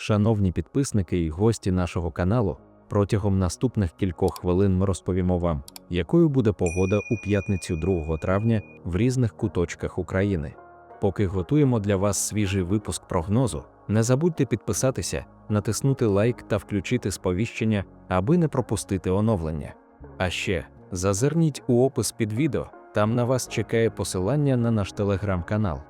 Шановні підписники і гості нашого каналу, протягом наступних кількох хвилин ми розповімо вам, якою буде погода у п'ятницю 2 травня в різних куточках України. Поки готуємо для вас свіжий випуск прогнозу, не забудьте підписатися, натиснути лайк та включити сповіщення, аби не пропустити оновлення. А ще зазирніть у опис під відео, там на вас чекає посилання на наш телеграм-канал.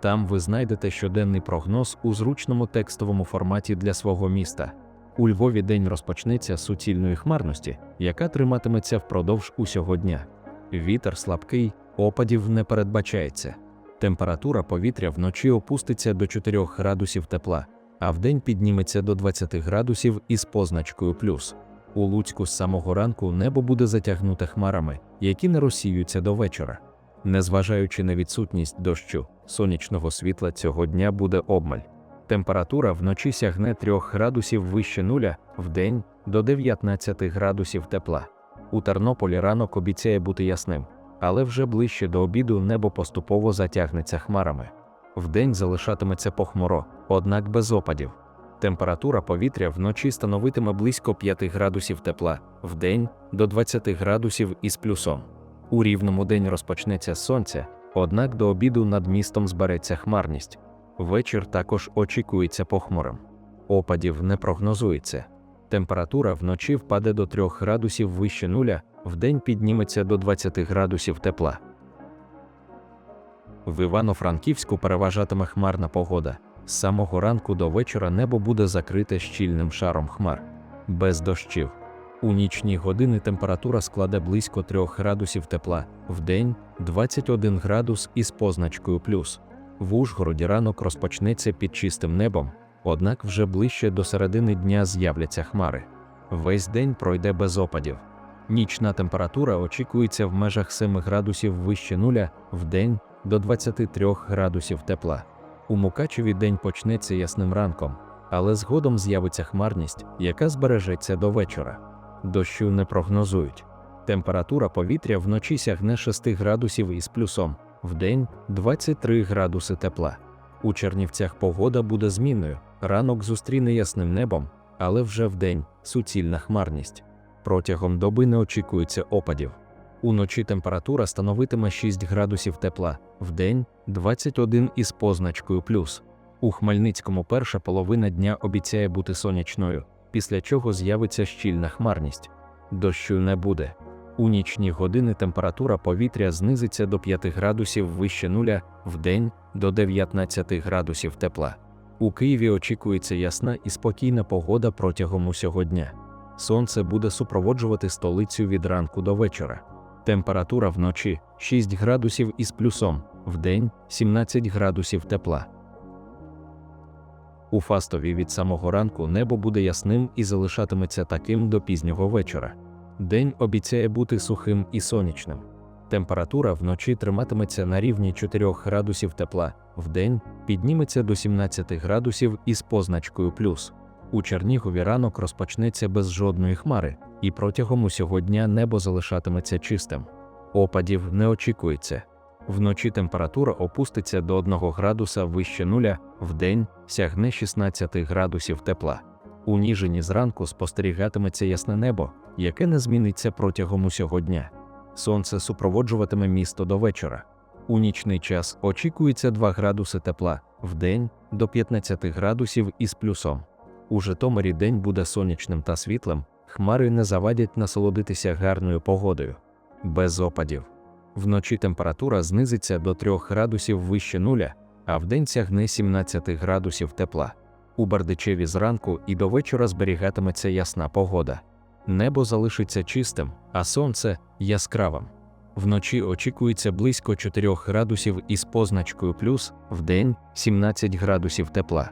Там ви знайдете щоденний прогноз у зручному текстовому форматі для свого міста. У Львові день розпочнеться з суцільної хмарності, яка триматиметься впродовж усього дня. Вітер слабкий, опадів не передбачається. Температура повітря вночі опуститься до 4 градусів тепла, а вдень підніметься до 20 градусів із позначкою плюс. У Луцьку з самого ранку небо буде затягнуте хмарами, які не розсіються до вечора. Незважаючи на відсутність дощу, сонячного світла цього дня буде обмаль. Температура вночі сягне 3 градусів вище нуля, вдень до 19 градусів тепла. У Тернополі ранок обіцяє бути ясним, але вже ближче до обіду небо поступово затягнеться хмарами. Вдень залишатиметься похмуро, однак без опадів. Температура повітря вночі становитиме близько 5 градусів тепла, вдень до 20 градусів із плюсом. У рівному день розпочнеться сонце, однак до обіду над містом збереться хмарність. Вечір також очікується похмурим. Опадів не прогнозується. Температура вночі впаде до 3 градусів вище нуля, вдень підніметься до 20 градусів тепла. В Івано-Франківську переважатиме хмарна погода. З самого ранку до вечора небо буде закрите щільним шаром хмар, без дощів. У нічні години температура складе близько 3 градусів тепла, вдень 21 градус із позначкою плюс. В Ужгороді ранок розпочнеться під чистим небом, однак вже ближче до середини дня з'являться хмари. Весь день пройде без опадів. Нічна температура очікується в межах 7 градусів вище нуля, вдень до 23 градусів тепла. У Мукачеві день почнеться ясним ранком, але згодом з'явиться хмарність, яка збережеться до вечора. Дощу не прогнозують. Температура повітря вночі сягне 6 градусів із плюсом, вдень 23 градуси тепла. У Чернівцях погода буде змінною, ранок зустріне ясним небом, але вже вдень суцільна хмарність. Протягом доби не очікується опадів. Уночі температура становитиме 6 градусів тепла, вдень 21 із позначкою плюс. У Хмельницькому перша половина дня обіцяє бути сонячною, після чого з'явиться щільна хмарність. Дощу не буде. У нічні години температура повітря знизиться до 5 градусів вище нуля, вдень до 19 градусів тепла. У Києві очікується ясна і спокійна погода протягом усього дня. Сонце буде супроводжувати столицю від ранку до вечора. Температура вночі 6 градусів із плюсом, вдень 17 градусів тепла. У Фастові від самого ранку небо буде ясним і залишатиметься таким до пізнього вечора. День обіцяє бути сухим і сонячним. Температура вночі триматиметься на рівні 4 градусів тепла, вдень підніметься до 17 градусів із позначкою плюс. У Чернігові ранок розпочнеться без жодної хмари, і протягом усього дня небо залишатиметься чистим. Опадів не очікується. Вночі температура опуститься до 1 градуса вище нуля, вдень сягне 16 градусів тепла. У Ніжині зранку спостерігатиметься ясне небо, яке не зміниться протягом усього дня. Сонце супроводжуватиме місто до вечора. У нічний час очікується 2 градуси тепла, вдень до 15 градусів із плюсом. У Житомирі день буде сонячним та світлим, хмари не завадять насолодитися гарною погодою. Без опадів. Вночі температура знизиться до 3 градусів вище нуля, а вдень сягне 17 градусів тепла. У Бардичеві зранку і до вечора зберігатиметься ясна погода. Небо залишиться чистим, а сонце яскравим. Вночі очікується близько 4 градусів із позначкою плюс, вдень 17 градусів тепла.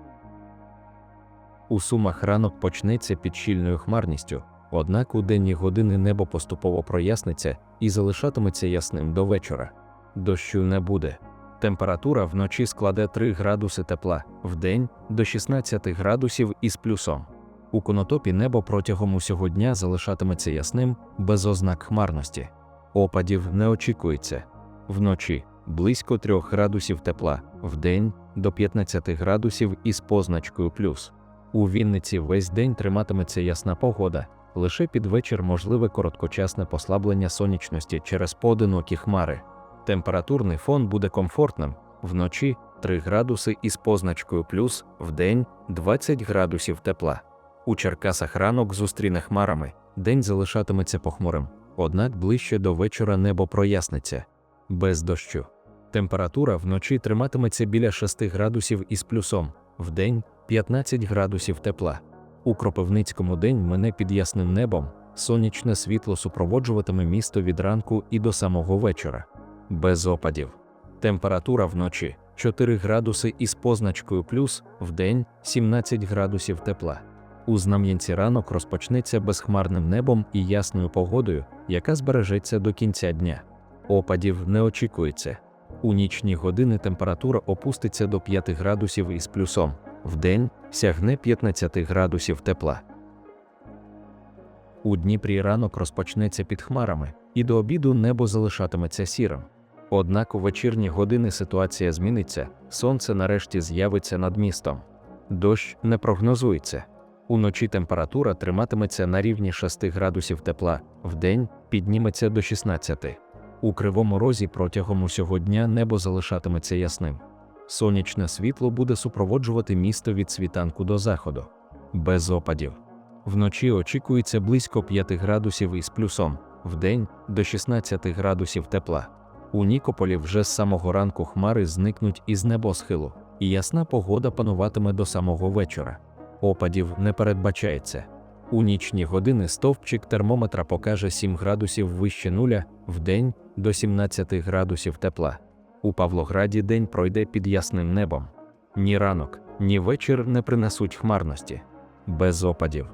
У сумах ранок почнеться під щільною хмарністю, однак у денні години небо поступово проясниться і залишатиметься ясним до вечора. Дощу не буде. Температура вночі складе 3 градуси тепла, вдень до 16 градусів із плюсом. У конотопі небо протягом усього дня залишатиметься ясним, без ознак хмарності. Опадів не очікується. Вночі близько 3 градусів тепла, вдень до 15 градусів із позначкою плюс. У Вінниці весь день триматиметься ясна погода, лише під вечір можливе короткочасне послаблення сонячності через поодинокі хмари. Температурний фон буде комфортним вночі 3 градуси із позначкою плюс, вдень 20 градусів тепла. У Черкасах ранок зустріне хмарами, день залишатиметься похмурим, однак ближче до вечора небо проясниться без дощу. Температура вночі триматиметься біля 6 градусів із плюсом, вдень 15 градусів тепла. У Кропивницькому день мине під ясним небом, сонячне світло супроводжуватиме місто від ранку і до самого вечора. Без опадів. Температура вночі 4 градуси із позначкою плюс, вдень 17 градусів тепла. У Знам'янці ранок розпочнеться безхмарним небом і ясною погодою, яка збережеться до кінця дня. Опадів не очікується. У нічні години температура опуститься до 5 градусів із плюсом, вдень сягне 15 градусів тепла. У Дніпрі ранок розпочнеться під хмарами, і до обіду небо залишатиметься сірим. Однак у вечірні години ситуація зміниться, сонце нарешті з'явиться над містом. Дощ не прогнозується. Уночі температура триматиметься на рівні 6 градусів тепла, вдень підніметься до 16. У кривому розі протягом усього дня небо залишатиметься ясним. Сонячне світло буде супроводжувати місто від світанку до заходу. Без опадів. Вночі очікується близько 5 градусів із плюсом, вдень до 16 градусів тепла. У Нікополі вже з самого ранку хмари зникнуть із небосхилу, і ясна погода пануватиме до самого вечора. Опадів не передбачається. У нічні години стовпчик термометра покаже 7 градусів вище нуля, вдень до 17 градусів тепла. У Павлограді день пройде під ясним небом. Ні ранок, ні вечір не принесуть хмарності. Без опадів.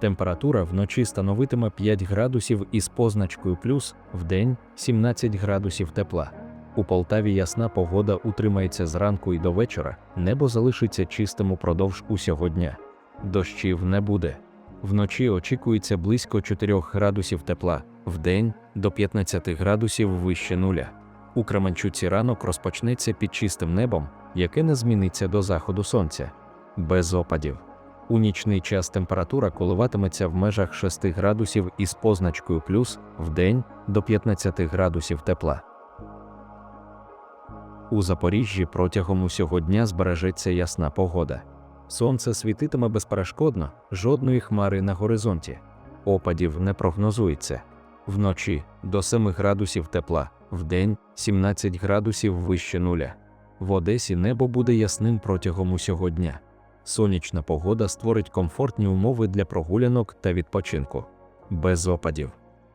Температура вночі становитиме 5 градусів із позначкою плюс, вдень 17 градусів тепла. У Полтаві ясна погода утримається зранку і до вечора, небо залишиться чистим упродовж усього дня. Дощів не буде. Вночі очікується близько 4 градусів тепла, вдень до 15 градусів вище нуля. У Кременчуці ранок розпочнеться під чистим небом, яке не зміниться до заходу сонця. Без опадів. У нічний час температура коливатиметься в межах 6 градусів із позначкою плюс, вдень до 15 градусів тепла. У Запоріжжі протягом усього дня збережеться ясна погода. Сонце світитиме безперешкодно, жодної хмари на горизонті. Опадів не прогнозується. Вночі до 7 градусів тепла, вдень 17 градусів вище нуля. В Одесі небо буде ясним протягом усього дня. Сонячна погода створить комфортні умови для прогулянок та відпочинку. Без опадів.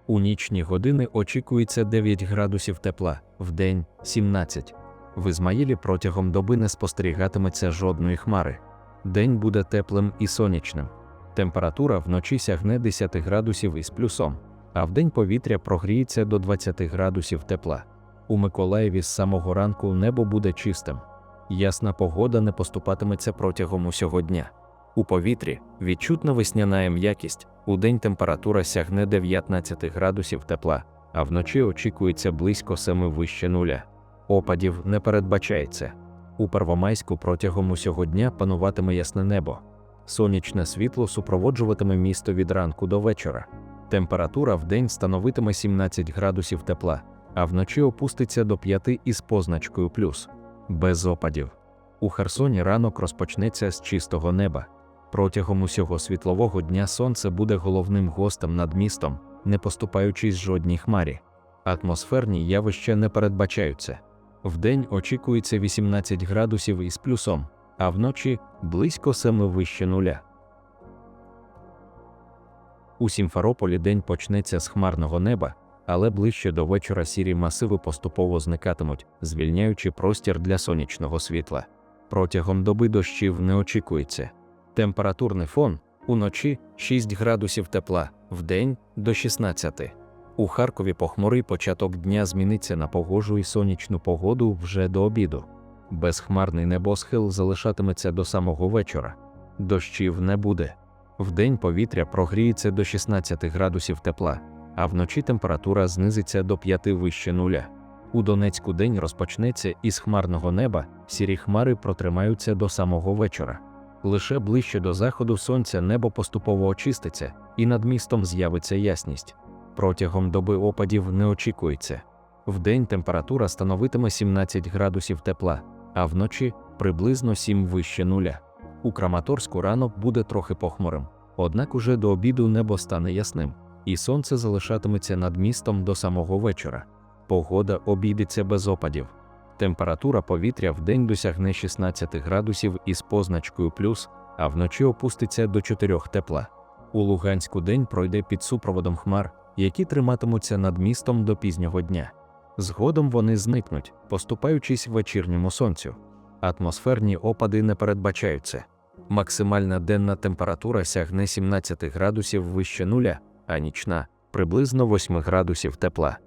У нічні години очікується 9 градусів тепла, вдень 17. В Ізмаїлі протягом доби не спостерігатиметься жодної хмари. День буде теплим і сонячним. Температура вночі сягне 10 градусів із плюсом, а вдень повітря прогріється до 20 градусів тепла. У Миколаєві з самого ранку небо буде чистим. Ясна погода не поступатиметься протягом усього дня. У повітрі відчутна весняна м'якість, у день температура сягне 19 градусів тепла, а вночі очікується близько 7 вище нуля. Опадів не передбачається. У Первомайську протягом усього дня пануватиме ясне небо. Сонячне світло супроводжуватиме місто від ранку до вечора. Температура в день становитиме 17 градусів тепла, а вночі опуститься до 5 із позначкою плюс. Без опадів. У Херсоні ранок розпочнеться з чистого неба. Протягом усього світлового дня сонце буде головним гостем над містом, не поступаючись жодній хмарі. Атмосферні явища не передбачаються. Вдень очікується 18 градусів із плюсом, а вночі близько 7 вище нуля. У Сімферополі день почнеться з хмарного неба, але ближче до вечора сірі масиви поступово зникатимуть, звільняючи простір для сонячного світла. Протягом доби дощів не очікується. Температурний фон уночі 6 градусів тепла, вдень до 16. У Харкові похмурий початок дня зміниться на погожу і сонячну погоду вже до обіду. Безхмарний небосхил залишатиметься до самого вечора. Дощів не буде. Вдень повітря прогріється до 16 градусів тепла, а вночі температура знизиться до 5 вище нуля. У Донецьку день розпочнеться із хмарного неба, сірі хмари протримаються до самого вечора. Лише ближче до заходу сонця небо поступово очиститься, і над містом з'явиться ясність. Протягом доби опадів не очікується. Вдень температура становитиме 17 градусів тепла, а вночі приблизно 7 вище нуля. У Краматорську ранок буде трохи похмурим, однак уже до обіду небо стане ясним, і сонце залишатиметься над містом до самого вечора. Погода обійдеться без опадів. Температура повітря вдень досягне 16 градусів із позначкою плюс, а вночі опуститься до 4 тепла. У Луганську день пройде під супроводом хмар, які триматимуться над містом до пізнього дня. Згодом вони зникнуть, поступаючись вечірньому сонцю. Атмосферні опади не передбачаються. Максимальна денна температура сягне 17 градусів вище нуля, а нічна приблизно 8 градусів тепла.